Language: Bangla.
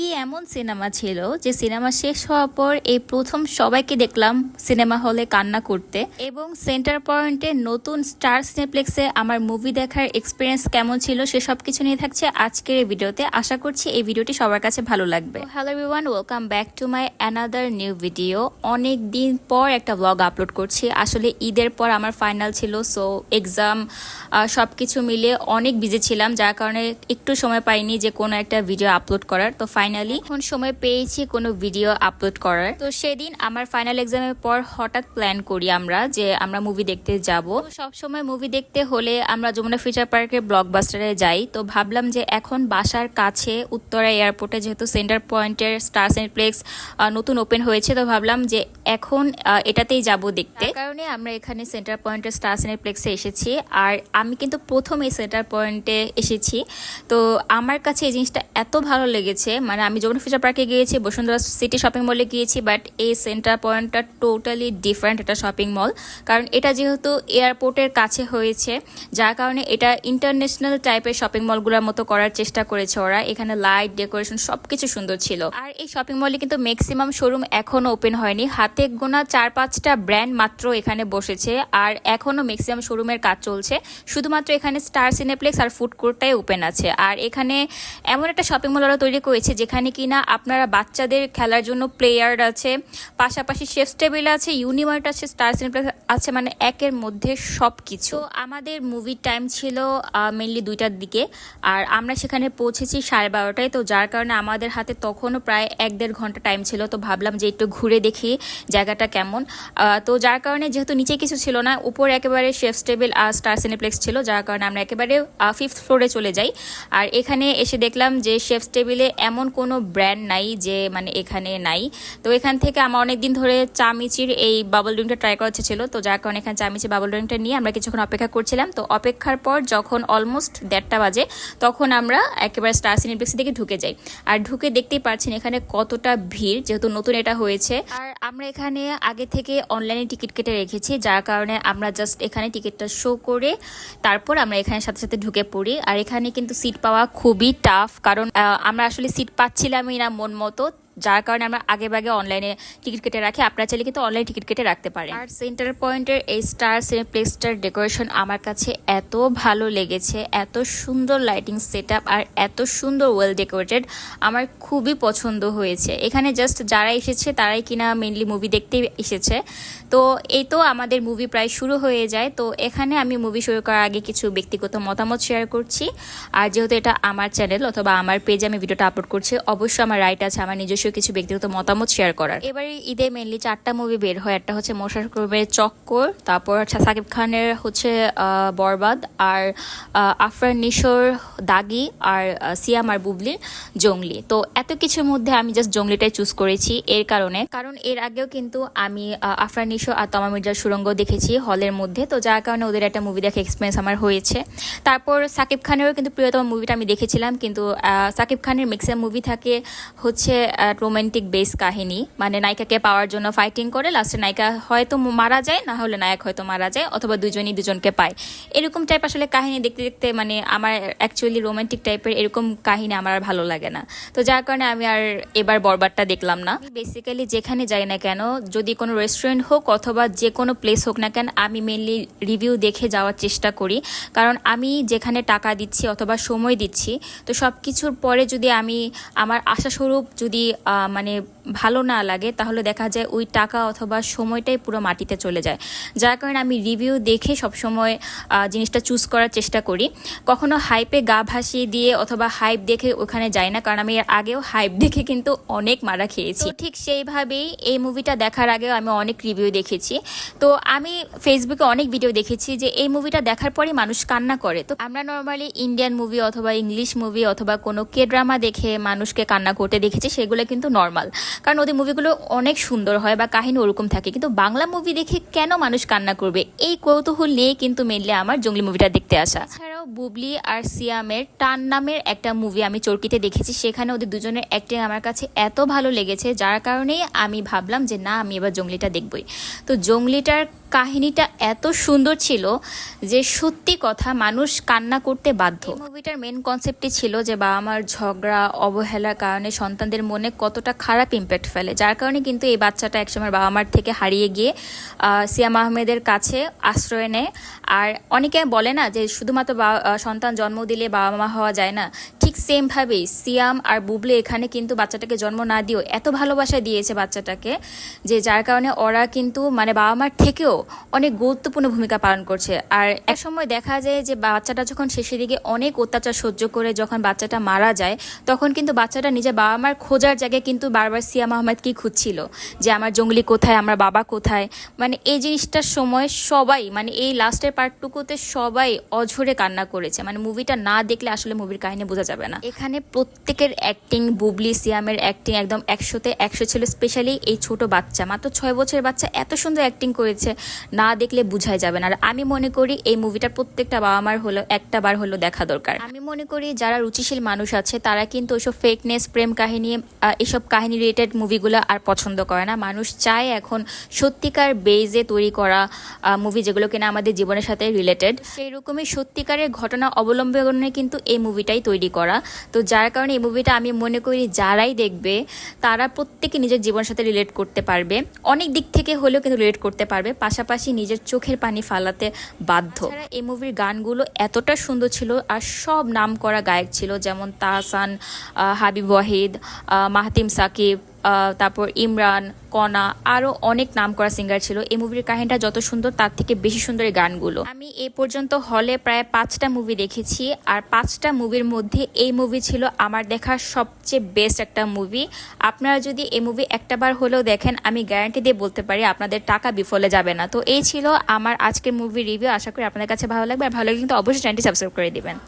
কি এমন সিনেমা ছিল যে সিনেমা শেষ হওয়ার পর এই প্রথম সবাইকে দেখলাম সিনেমা হলে কান্না করতে? এবং সেন্টার পয়েন্টে নতুন স্টার সিনেপ্লেক্সে আমার মুভি দেখার এক্সপিরিয়েন্স কেমন ছিল সে সব কিছু নিয়ে থাকছে আজকের এই ভিডিওতে। আশা করছি এই ভিডিওটি সবার কাছে ভালো লাগবে। Hello everyone welcome back to my another new video অনেক দিন পর একটা ব্লগ আপলোড করছি। আসলে ঈদের পর আমার ফাইনাল ছিল সো এক্সাম সব কিছু মিলে অনেক বিজি ছিলাম, যার কারণে একটু সময় পাইনি যে কোনো একটা ভিডিও আপলোড করার। তো ফাইনালি এখন সময় পেয়েছি কোনো ভিডিও আপলোড করার। তো সেদিন আমার ফাইনাল এক্সামের পর হঠাৎ প্ল্যান করি আমরা যে আমরা মুভি দেখতে যাব। সব সময় মুভি দেখতে হলে আমরা যমুনা ফিউচার পার্কের ব্লকবাস্টারে যাই। তো ভাবলাম যে এখন বাসার কাছে উত্তরা এয়ারপোর্টে যেহেতু সেন্টার পয়েন্টের স্টার সিনেপ্লেক্স নতুন ওপেন হয়েছে, তো ভাবলাম যে এখন এটাতেই যাব দেখতে। কারণে আমরা এখানে সেন্টার পয়েন্টের স্টার সিনেপ্লেক্সে এসেছি। আর আমি কিন্তু প্রথম এই সেন্টার পয়েন্টে এসেছি। তো আমার কাছে এই জিনিসটা এত ভালো লেগেছে মানে আমি যমুনা ফিউচার পার্কে গিয়েছি, বসুন্ধরা সিটি শপিং মলে গিয়েছি বাট এই সেন্টার পয়েন্টটা টোটালি ডিফারেন্ট একটা শপিং মল কারণ এটা যেহেতু এয়ারপোর্টের কাছে হয়েছে, যার কারণে এটা ইন্টারন্যাশনাল টাইপের শপিং মলগুলোর মতো করার চেষ্টা করেছে ওরা। এখানে লাইট ডেকোরেশন সবকিছু সুন্দর ছিল। আর এই শপিং মলে কিন্তু ম্যাক্সিমাম শোরুম এখনও ওপেন হয়নি। হাতে গোনা চার পাঁচটা ব্র্যান্ড মাত্র এখানে বসেছে, আর এখনও ম্যাক্সিমাম শোরুমের কাজ চলছে। শুধুমাত্র এখানে স্টার সিনেপ্লেক্স আর ফুড কোর্টটাই ওপেন আছে। আর এখানে এমন একটা শপিং মল ওরা তৈরি করেছে যেখানে কিনা আপনারা বাচ্চাদের খেলার জন্য প্লেয়ার আছে, পাশাপাশি শেফ টেবিল আছে ইউনিমার্ট আছে স্টার সিনেপ্লেক্স আছে মানে একের মধ্যে সব কিছু আমাদের মুভির টাইম ছিল মেনলি দুইটার দিকে, আর আমরা সেখানে পৌঁছেছি সাড়ে বারোটায়। তো যার কারণে আমাদের হাতে তখনও প্রায় এক দেড় ঘণ্টা টাইম ছিল। তো ভাবলাম যে একটু ঘুরে দেখি জায়গাটা কেমন। তো যার কারণে যেহেতু নিচে কিছু ছিল না, উপরে একেবারে শেফস টেবিল আর স্টার সিনেপ্লেক্স ছিল, যার কারণে আমরা একেবারে ফিফথ ফ্লোরে চলে যাই। আর এখানে এসে দেখলাম যে শেফস টেবিলে এমন কোনো ব্র্যান্ড নাই যে মানে এখানে নাই। তো এখান থেকে আমার অনেক দিন ধরে চামিচির এই বাবল ড্রিঙ্কটা ট্রাই করা ছিল। তো যার কারণে এখানে চামিচি বাবল ড্রিঙ্কটা নিয়ে আমরা কিছুক্ষণ অপেক্ষা করছিলাম। তো অপেক্ষার পর যখন অলমোস্ট দেড়টা বাজে, তখন আমরা একেবারে স্টার সিনেপ্লেক্স থেকে ঢুকে যাই। আর ঢুকে দেখতেই পাচ্ছেন এখানে কতটা ভিড়, যেহেতু নতুন এটা হয়েছে। আর আমরা এখানে আগে থেকে অনলাইনে টিকিট কেটে রেখেছি, যার কারণে আমরা জাস্ট এখানে টিকিটটা শো করে তারপর আমরা এখানে সাথে সাথে ঢুকে পড়ি। আর এখানে কিন্তু সিট পাওয়া খুবই টাফ কারণ আমরা আসলে সিট পাচ্ছিলামই না মন মতো। যার কারণে আমরা আগে ভাগে অনলাইনে টিকিট কেটে রাখি। আপনারা চাইলে কিন্তু অনলাইন টিকিট কেটে রাখতে পারেন। আর সেন্টার পয়েন্টের এই স্টার সিনেপ্লেক্সটার ডেকোরেশন আমার কাছে এত ভালো লেগেছে, এত সুন্দর লাইটিং সেট আর এত সুন্দর ওয়েল ডেকোরেটেড আমার খুবই পছন্দ হয়েছে। এখানে জাস্ট যারা এসেছে তারাই কিনা মেনলি মুভি দেখতে এসেছে। তো এই তো আমাদের মুভি প্রায় শুরু হয়ে যায়। তো এখানে আমি মুভি শুরু করার আগে কিছু ব্যক্তিগত মতামত শেয়ার করছি। আর যেহেতু এটা আমার চ্যানেল অথবা আমার পেজে আমি ভিডিওটা আপলোড করছি, অবশ্যই আমার রাইট আছে, আমার নিজস্ব কিছু ব্যক্তিগত মতামত শেয়ার করার। এবারে ঈদে মেনলি চারটা মুভি বের হয়। একটা হচ্ছে করিমের চক্কর, তারপর সাকিব খানের হচ্ছে বরবাদ, আর আফরান নিশোর দাগি, আর সিয়াম আর বুবলির জঙ্গলি। তো এত কিছুর মধ্যে আমি জাস্ট জঙ্গলিটাই চুজ করেছি এর কারণে। কারণ এর আগেও কিন্তু আমি আফরান নিশো আর তমা মির্জার সুরঙ্গ দেখেছি হলের মধ্যে। তো যার কারণে ওদের একটা মুভি দেখা এক্সপিরিয়েন্স আমার হয়েছে। তারপর সাকিব খানেরও কিন্তু প্রিয়তম মুভিটা আমি দেখেছিলাম। কিন্তু সাকিব খানের ম্যাক্সিমাম মুভি থাকে হচ্ছে রোমান্টিক বেস কাহিনী। মানে নায়িকাকে পাওয়ার জন্য ফাইটিং করে লাস্টে নায়িকা হয়তো মারা যায়, না হলে নায়ক হয়তো মারা যায়, অথবা দুজনই দুজনকে পায়। এরকম টাইপ আসলে কাহিনী দেখতে দেখতে মানে আমার অ্যাকচুয়ালি রোমান্টিক টাইপের এরকম কাহিনী আমার আর ভালো লাগে না। তো যার কারণে আমি আর এবার বরবারটা দেখলাম না। বেসিক্যালি যেখানে যাই না কেন, যদি কোনো রেস্টুরেন্ট হোক অথবা যে কোনো প্লেস হোক না কেন, আমি মেনলি রিভিউ দেখে যাওয়ার চেষ্টা করি। কারণ আমি যেখানে টাকা দিচ্ছি অথবা সময় দিচ্ছি, তো সব কিছুর পরে যদি আমি আমার আশাস্বরূপ যদি মানে ভালো না লাগে, তাহলে দেখা যায় ওই টাকা অথবা সময়টাই পুরো মাটিতে চলে যায়। যার কারণে আমি রিভিউ দেখে সবসময় জিনিসটা চুজ করার চেষ্টা করি। কখনো হাইপে গা ভাসিয়ে দিয়ে অথবা হাইপ দেখে ওখানে যাই না, কারণ আমি এর আগেও হাইপ দেখে কিন্তু অনেক মারা খেয়েছি। ঠিক সেইভাবেই এই মুভিটা দেখার আগেও আমি অনেক রিভিউ দেখেছি। তো আমি ফেসবুকে অনেক ভিডিও দেখেছি যে এই মুভিটা দেখার পরে মানুষ কান্না করে। তো আমরা নর্মালি ইন্ডিয়ান মুভি অথবা ইংলিশ মুভি অথবা কোনো কে ড্রামা দেখে মানুষকে কান্না করতে দেখেছি, সেগুলো কিন্তু নর্মাল কারণ ওদের মুভিগুলো অনেক সুন্দর হয় বা কাহিনী ওরকম থাকে। কিন্তু বাংলা মুভি দেখে কেন মানুষ কান্না করবে? এই কৌতূহল নিয়ে কিন্তু মেনলে আমার জঙ্গলি মুভিটা দেখতে আসা। এছাড়াও বুবলি আর সিয়ামের টান নামের একটা মুভি আমি চরকিতে দেখেছি। সেখানে ওদের দুজনের অ্যাক্টিং আমার কাছে এত ভালো লেগেছে, যার কারণেই আমি ভাবলাম যে না, আমি এবার জঙ্গলিটা দেখবই। তো জঙ্গলিটার কাহিনীটা এত সুন্দর ছিল যে সত্যি কথা মানুষ কান্না করতে বাধ্য। মুভিটার মেন কনসেপ্টই ছিল যে বাবা মার ঝগড়া, অবহেলার কারণে সন্তানদের মনে কতটা খারাপ ইম্প্যাক্ট ফেলে। যার কারণে কিন্তু এই বাচ্চাটা একসময় বাবা মার থেকে হারিয়ে গিয়ে সিয়াম আহমেদের কাছে আশ্রয় নেয়। আর অনেকে বলে না যে শুধুমাত্র সন্তান জন্ম দিলে বাবা মা হওয়া যায় না। ঠিক সেমভাবেই সিয়াম আর বুবলে এখানে কিন্তু বাচ্চাটাকে জন্ম না দিয়েও এত ভালোবাসা দিয়েছে বাচ্চাটাকে যে যার কারণে ওরা কিন্তু মানে বাবা মার থেকেও অনেক গুরুত্বপূর্ণ ভূমিকা পালন করছে। আর এক সময় দেখা যায় যে বাচ্চাটা যখন শেষের দিকে অনেক অত্যাচার সহ্য করে যখন বাচ্চাটা মারা যায়, তখন কিন্তু বাচ্চাটা নিজের বাবা মার খোঁজার জায়গায় কিন্তু বারবার সিয়াম আহমেদ কি খুঁজছিল? যে আমার জঙ্গলি কোথায়? আমার বাবা কোথায়? মানে এই জিনিসটার সময় সবাই মানে এই লাস্টের পার্টটুকুতে সবাই অঝরে কান্না করেছে। মানে মুভিটা না দেখলে আসলে মুভির কাহিনী বোঝা যাবে না। এখানে প্রত্যেকের অ্যাক্টিং বুবলি, সিয়ামের অ্যাক্টিং একদম একশোতে একশো ছিল স্পেশালি এই ছোট বাচ্চা। মাত্র ছয় বছরের বাচ্চা এত সুন্দর অ্যাক্টিং করেছে, না দেখলে বুঝাই যাবে না। আর আমি মনে করি এই মুভিটা প্রত্যেকটা বাবা মার হলো, একটা বার হলো দেখা দরকার। আমি মনে করি যারা রুচিশীল মানুষ আছে, তারা কিন্তু ওইসব ফেকনেস প্রেম কাহিনী এসব কাহিনী রিলেটেড মুভিগুলো আর পছন্দ করে না। মানুষ চায় এখন সত্যিকার বেজে তৈরি করা মুভি যেগুলো কিনা আমাদের জীবনের সাথে রিলেটেড সেই রকমই সত্যিকারের ঘটনা অবলম্বনে কিন্তু এই মুভিটাই তৈরি করা। তো যার কারণে এই মুভিটা আমি মনে করি যারাই দেখবে, তারা প্রত্যেকে নিজের জীবনের সাথে রিলেট করতে পারবে। অনেক দিক থেকে হলেও কিন্তু রিলেট করতে পারবে, পাশাপাশি নিজের চোখের পানি ফালাতে বাধ্য। এই মুভির গানগুলো এতটা সুন্দর ছিল আর সব নাম করা গায়ক ছিল, যেমন তাহসান হাবিব ওয়াহিদ মাহতিম সাকিব তারপর ইমরান, কনা আরও অনেক নাম করা সিঙ্গার ছিল। এই মুভির কাহিনীটা যত সুন্দর, তার থেকে বেশি সুন্দর এই গানগুলো। আমি এ পর্যন্ত হলে প্রায় পাঁচটা মুভি দেখেছি, আর পাঁচটা মুভির মধ্যে এই মুভি ছিল আমার দেখা সবচেয়ে বেস্ট একটা মুভি আপনারা যদি এই মুভি একটা বার হলেও দেখেন, আমি গ্যারান্টি দিয়ে বলতে পারি আপনাদের টাকা বিফলে যাবে না। তো এই ছিল আমার আজকের মুভি রিভিউ আশা করি আপনাদের কাছে ভালো লাগবে, আর ভালো লাগলে কিন্তু অবশ্যই চ্যানেলটি সাবস্ক্রাইব করে দিবেন।